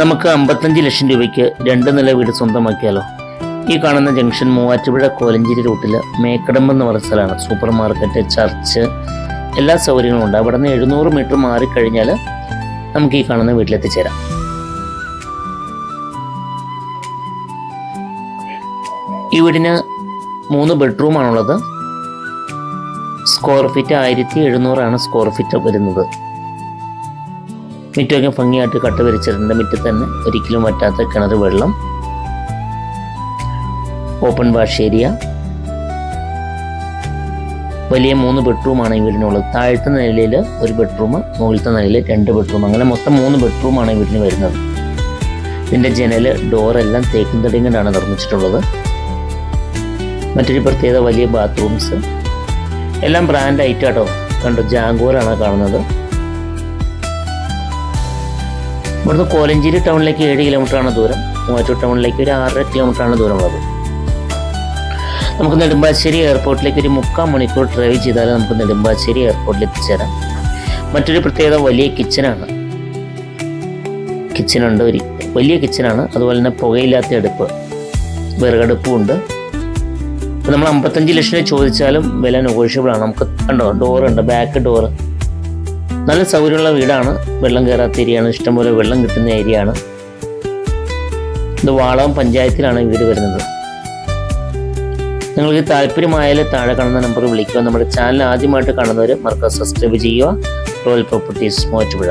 നമുക്ക് അമ്പത്തഞ്ച് ലക്ഷം രൂപയ്ക്ക് രണ്ട് നില വീട് സ്വന്തമാക്കിയാലോ? ഈ കാണുന്ന ജംഗ്ഷൻ മൂവാറ്റുപുഴ കോലഞ്ചേരി റൂട്ടിൽ മേക്കടമ്പ് എന്ന് പറഞ്ഞ സ്ഥലമാണ്. സൂപ്പർ മാർക്കറ്റ് ചർച്ച് എല്ലാ സൗകര്യങ്ങളും ഉണ്ട്. അവിടെ നിന്ന് എഴുന്നൂറ് മീറ്റർ മാറിക്കഴിഞ്ഞാൽ നമുക്ക് ഈ കാണുന്ന വീട്ടിലെത്തിച്ചേരാം. ഈ വീടിന് മൂന്ന് ബെഡ്റൂമാണുള്ളത് സ്ക്വയർ ഫീറ്റ് ആയിരത്തി എഴുന്നൂറാണ് സ്ക്വയർ ഫീറ്റ് വരുന്നത്. മുറ്റമൊക്കെ ഭംഗിയായിട്ട് കട്ട വിരിച്ചിട്ടുണ്ട്. മുറ്റത്ത് തന്നെ ഒരിക്കലും വറ്റാത്ത കിണർ വെള്ളം. ഓപ്പൺ വാഷ് ഏരിയ വലിയ മൂന്ന് ബെഡ്റൂമാണ് ഈ വീടിനുള്ളത്. താഴത്തെ നിലയിൽ ഒരു ബെഡ്റൂം മുകളിലത്തെ നിലയിൽ രണ്ട് ബെഡ്റൂം അങ്ങനെ മൊത്തം മൂന്ന് ബെഡ്റൂമാണ് ഈ വീടിന് വരുന്നത്. ഇതിന്റെ ജനൽ ഡോറെല്ലാം തേക്കും തടിയും കൊണ്ടാണ് നിർമ്മിച്ചിട്ടുള്ളത്. മറ്റൊരു പ്രത്യേകത വലിയ ബാത്റൂംസ് എല്ലാം ബ്രാൻഡ് ഐറ്റാട്ടോ കണ്ടോ? ജാങ്കോറാണ് കാണുന്നത്. ഇവിടുന്ന് കോലഞ്ചേരി ടൗണിലേക്ക് ഏഴ് കിലോമീറ്ററാണ് ദൂരം. മൂവാറ്റൂർ ടൗണിലേക്ക് ഒരു ആറര കിലോമീറ്ററാണ് ദൂരമുള്ളത്. നമുക്ക് നെടുമ്പാശ്ശേരി എയർപോർട്ടിലേക്ക് ഒരു മുക്കാൽ മണിക്കൂർ ഡ്രൈവ് ചെയ്താൽ നമുക്ക് നെടുമ്പാശ്ശേരി എയർപോർട്ടിൽ എത്തിച്ചേരാം. മറ്റൊരു പ്രത്യേകത വലിയ കിച്ചനാണ് കിച്ചനുണ്ട് ഒരു വലിയ കിച്ചനാണ് അതുപോലെ തന്നെ പുകയില്ലാത്ത അടുപ്പ് വിറകടുപ്പും ഉണ്ട്. നമ്മൾ അമ്പത്തഞ്ച് ലക്ഷം ചോദിച്ചാലും വില നെഗോഷ്യബിൾ ആണ്. നമുക്ക് കണ്ടോ ഡോറുണ്ട് ബാക്ക് ഡോറ് നല്ല സൗകര്യമുള്ള വീടാണ്. വെള്ളം കയറാത്ത ഏരിയയാണ് ഇഷ്ടംപോലെ വെള്ളം കിട്ടുന്ന ഏരിയയാണ് ഇത് വാളകം പഞ്ചായത്തിലാണ് വീട് വരുന്നത്. നിങ്ങൾക്ക് താല്പര്യമായാൽ താഴെ കാണുന്ന നമ്പർ വിളിക്കുക. നമ്മുടെ ചാനൽ ആദ്യമായിട്ട് കാണുന്നവർ മറക്കാതെ സബ്സ്ക്രൈബ് ചെയ്യുക. Royal properties Mottupuzha.